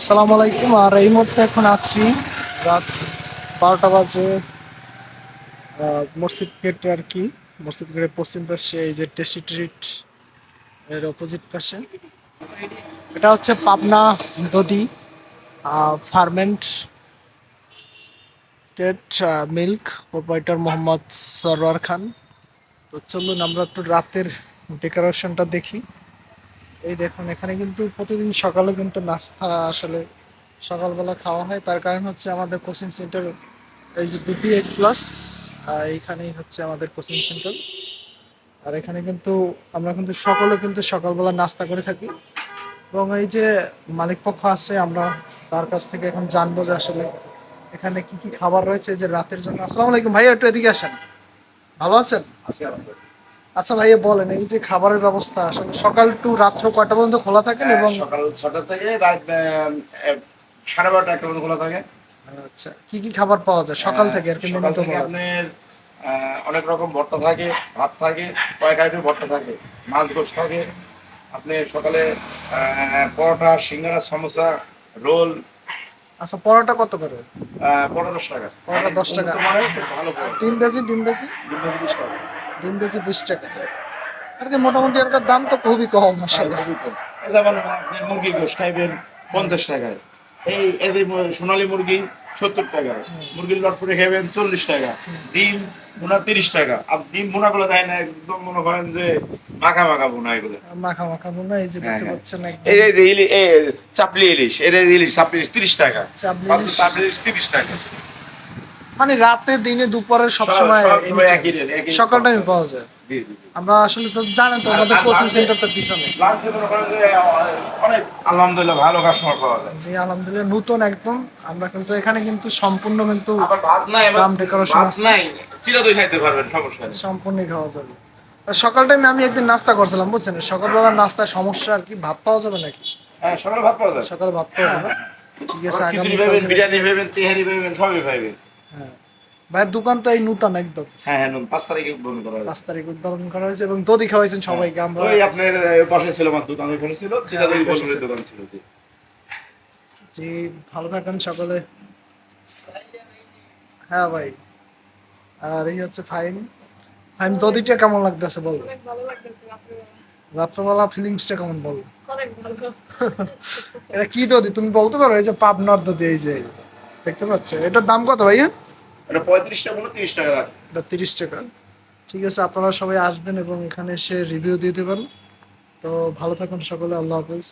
আসসালামু আলাইকুম, আর এই মুহূর্তে এখন আছি রাত বারোটা বাজে মসজিদ গেট আর কি, মসজিদ গেটের পশ্চিম পাশে এই যে টেস্টি ট্রিট এর অপোজিট পাশে। এটা হচ্ছে পাবনা দধি fermented milk proprietor Mohammad Sarwar Khan. তো চলুন আমরা একটু রাতের ডেকোরেশনটা দেখি। এই দেখুন, এখানে কিন্তু প্রতিদিন সকালে কিন্তু নাস্তা আসলে সকালবেলা খাওয়া হয়। তার কারণ হচ্ছে আমাদের কোচিং সেন্টার এই যে বিপি এইট প্লাস এইখানেই হচ্ছে আমাদের কোচিং সেন্টার। আর এখানে কিন্তু আমরা কিন্তু সকলে কিন্তু সকালবেলা নাস্তা করে থাকি। এবং এই যে মালিক পক্ষ আছে, আমরা তার কাছ থেকে এখন জানব যে আসলে এখানে কি কি খাবার রয়েছে যে রাতের জন্য। আসসালামু আলাইকুম ভাইয়া, একটু এদিকে আসেন। ভালো আছেন? আচ্ছা ভাইয়া বলেন এই যে খাবারের ব্যবস্থা আসলে সকাল টু রাত্র কয়টা পর্যন্ত খোলা এবং হ্যাঁ, সকাল ছটা থেকে রাত সাড়ে বারোটা একটা পর্যন্ত খোলা থাকে। আচ্ছা কি কি খাবার পাওয়া যায় সকাল থেকে? আর কি সকাল থেকে আপনার অনেক রকম ভর্তা থাকে ভাত থাকে কয়েক আইটেম ভর্তা থাকে মাছ গোস থাকে। আপনি সকালে পরোটা সিঙ্গারা সমোসা রোল। আচ্ছা পরোটা কত করে? পনেরো দশ টাকা। পরোটা দশ টাকা। ভালো পরোটা। ডিম বেজি ডিম বেজি? ডিম বিশ টাকা। ডিম বেজি বিশ টাকা। আর কি মোটামুটি এর দাম তো খুবই কম আপনি মুরগি গোস খাইবেন পঞ্চাশ টাকায়। এই এদের সোনালী মুরগি সত্তর টাকা। মুরগির লটপুরে খাইবেন চল্লিশ টাকা। ডিম বোনা তিরিশ টাকা। আর ডিম বোনা গুলো দেয় না একদম মনে করেন যে মাখা মাখা বোনা এগুলো। মাখা মাখা বোনা এই যে দেখতে হ্যাঁ, হ্যাঁ। পাচ্ছেন এই যে- যে ইলি এ চাপলি ইলিশ এর ইলিশ চাপলি ইলিশ তিরিশ টাকা। ইলিশ। চাপলি ইলিশ তিরিশ টাকা। মানে রাতে দিনে দুপুরে সব সময় সকাল টাইমে পাওয়া যায়। আমরা আসলে তো জানেন তো আমাদের কোচিং সেন্টার তো পিছনে। অনেক আলহামদুলিল্লাহ ভালো কাস্টমার পাওয়া যায়। জি আলহামদুলিল্লাহ নতুন একদম। আমরা কিন্তু এখানে কিন্তু সম্পূর্ণ কিন্তু ভাত নাই দাম ভাত নাই। চিরা দই খাইতে পারবেন সমস্যা নেই। সম্পূর্ণ খাওয়া যাবে। সকাল টাইমে আমি একদিন নাস্তা করছিলাম বুঝছেন? সকালবেলা নাস্তায় সমস্যা আর কি ভাত পাওয়া যাবে নাকি? হ্যাঁ সকালে ভাত পাওয়া যায় সকালে ভাত পাওয়া যাবে। ঠিক আছে আগামী বিরিয়ানি পাইবেন তেহারি পাইবেন সবই পাইবেন। হ্যাঁ। ভাইয়ের দোকান তো এই নূতন একদম। হ্যাঁ হ্যাঁ পাঁচ তারিখে উদ্বোধন করা হয়েছে। পাঁচ তারিখ উদ্বোধন করা হয়েছে এবং দধি খাওয়াইছেন সবাইকে আমরা। ওই আপনার পাশে ছিল আমার দোকান ওইখানে ছিল। হ্যাঁ, পাশে বন্ধুরের ছিল। দোকান ছিল জি। জি ভালো থাকেন সকলে। হ্যাঁ ভাই। আর এই হচ্ছে ফাইন। ফাইন দধিটা কেমন লাগতেছে বল? অনেক ভালো লাগতেছে রাত্রবেলা। ফিলিংসটা কেমন বল? এটা কি দধি? তুমি বলতে পারো এই যে পাবনার দধি এই যে। দেখতে পাচ্ছ এটার দাম কত ভাইয়া? এটা পঁয়ত্রিশ টাকা তিরিশ টাকা এটা তিরিশ টাকা। ঠিক আছে আপনারা সবাই আসবেন এবং এখানে এসে রিভিউ দিয়ে দেবেন। তো ভালো থাকুন সকলে আল্লাহ হাফিজ।